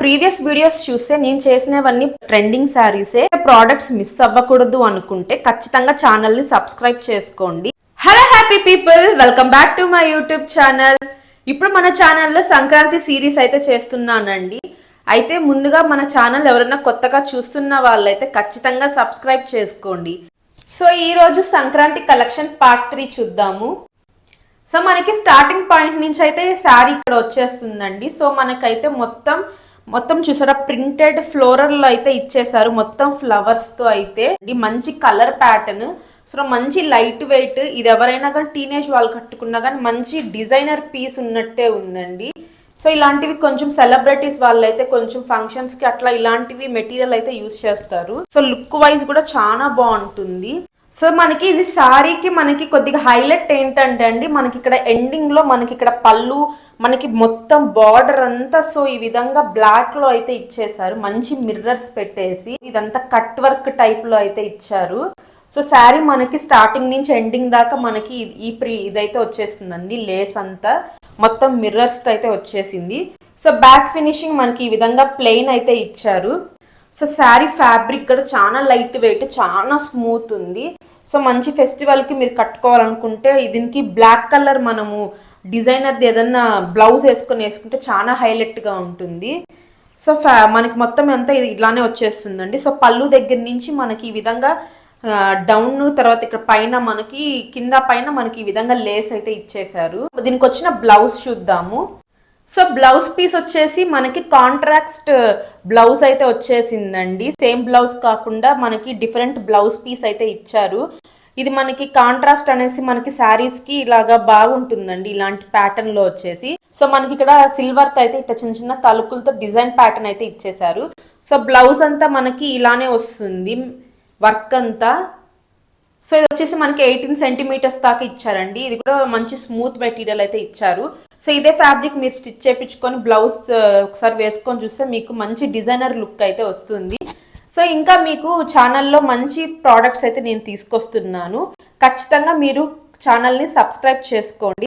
Previous videos చూస్తే నేను చేసినవన్నీ ట్రెండింగ్ శారీసే. ప్రోడక్ట్స్ మిస్ అవ్వకూడదు అనుకుంటే ఖచ్చితంగా ఛానల్ని సబ్స్క్రైబ్ చేసుకోండి. Hello happy people welcome back to my YouTube channel ఇప్పుడు మన ఛానల్లో సంక్రాంతి సిరీస్ అయితే చేస్తున్నానండి. అయితే ముందుగా మన ఛానల్ ఎవరైనా కొత్తగా చూస్తున్న వాళ్ళైతే ఖచ్చితంగా సబ్స్క్రైబ్ చేసుకోండి. సో ఈ రోజు సంక్రాంతి కలెక్షన్ పార్ట్ త్రీ చూద్దాము. సో మనకి స్టార్టింగ్ పాయింట్ నుంచి అయితే శారీ ఇక్కడ వచ్చేస్తుందండి. సో మనకైతే మొత్తం మొత్తం చూసారా? ప్రింటెడ్ ఫ్లోరల్లో అయితే ఇచ్చేసారు మొత్తం ఫ్లవర్స్తో అయితే. ఇది మంచి కలర్ ప్యాటర్న్. సో మంచి లైట్ వెయిట్. ఇది ఎవరైనా కానీ టీనేజ్ వాళ్ళు కట్టుకున్నా కానీ మంచి డిజైనర్ పీస్ ఉన్నట్టే ఉందండి. సో ఇలాంటివి కొంచెం సెలబ్రిటీస్ వాళ్ళైతే కొంచెం ఫంక్షన్స్కి అట్లా ఇలాంటివి మెటీరియల్ అయితే యూస్ చేస్తారు. సో లుక్ వైజ్ కూడా చాలా బాగుంటుంది. సో మనకి ఇది సారీకి మనకి కొద్దిగా హైలైట్ ఏంటంటే అండి మనకి ఇక్కడ ఎండింగ్లో మనకి ఇక్కడ పళ్ళు మనకి మొత్తం బార్డర్ అంతా సో ఈ విధంగా బ్లాక్లో అయితే ఇచ్చేసారు మంచి మిర్రర్స్ పెట్టేసి ఇదంతా కట్ వర్క్ టైప్లో అయితే ఇచ్చారు. సో శారీ మనకి స్టార్టింగ్ నుంచి ఎండింగ్ దాకా మనకి ఈ ప్రీ ఇదైతే వచ్చేస్తుందండి లేస్ అంతా. మొత్తం మిర్రర్స్తో అయితే వచ్చేసింది. సో బ్యాక్ ఫినిషింగ్ మనకి ఈ విధంగా ప్లెయిన్ అయితే ఇచ్చారు. సో శారీ ఫ్యాబ్రిక్ కూడా చాలా లైట్ వెయిట్ చాలా స్మూత్ ఉంది. సో మంచి ఫెస్టివల్కి మీరు కట్టుకోవాలనుకుంటే దీనికి బ్లాక్ కలర్ మనము డిజైనర్ది ఏదన్నా బ్లౌజ్ వేసుకొని వేసుకుంటే చాలా హైలైట్గా ఉంటుంది. సో ఫ్యా మనకి మొత్తం అంతా ఇది ఇలానే వచ్చేస్తుందండి. సో పళ్ళు దగ్గర నుంచి మనకి ఈ విధంగా డౌన్ తర్వాత ఇక్కడ పైన మనకి కింద పైన మనకి ఈ విధంగా లేస్ అయితే ఇచ్చేసారు దీనికి వచ్చిన బ్లౌజ్ చూద్దాము. సో బ్లౌజ్ పీస్ వచ్చేసి మనకి కాంట్రాక్ట్ బ్లౌజ్ అయితే వచ్చేసిందండి. సేమ్ బ్లౌజ్ కాకుండా మనకి డిఫరెంట్ బ్లౌజ్ పీస్ అయితే ఇచ్చారు. ఇది మనకి కాంట్రాస్ట్ అనేసి మనకి శారీస్కి ఇలాగా బాగుంటుందండి ఇలాంటి ప్యాటర్న్లో వచ్చేసి. సో మనకి ఇక్కడ సిల్వర్తో అయితే ఇట్లా చిన్న చిన్న తలుకులతో డిజైన్ ప్యాటర్న్ అయితే ఇచ్చేసారు సో బ్లౌజ్ అంతా మనకి ఇలానే వస్తుంది. వర్క్ అంతా. సో ఇది వచ్చేసి మనకి ఎయిటీన్ సెంటీమీటర్స్ దాకా ఇచ్చారండి. ఇది కూడా మంచి స్మూత్ మెటీరియల్ అయితే ఇచ్చారు. సో ఇదే ఫ్యాబ్రిక్ మీరు స్టిచ్ చేయించుకొని బ్లౌజ్ ఒకసారి వేసుకొని చూస్తే మీకు మంచి డిజైనర్ లుక్ అయితే వస్తుంది. సో ఇంకా మీకు ఛానల్లో మంచి ప్రోడక్ట్స్ అయితే నేను తీసుకొస్తున్నాను. ఖచ్చితంగా మీరు ఛానల్ని సబ్స్క్రైబ్ చేసుకోండి.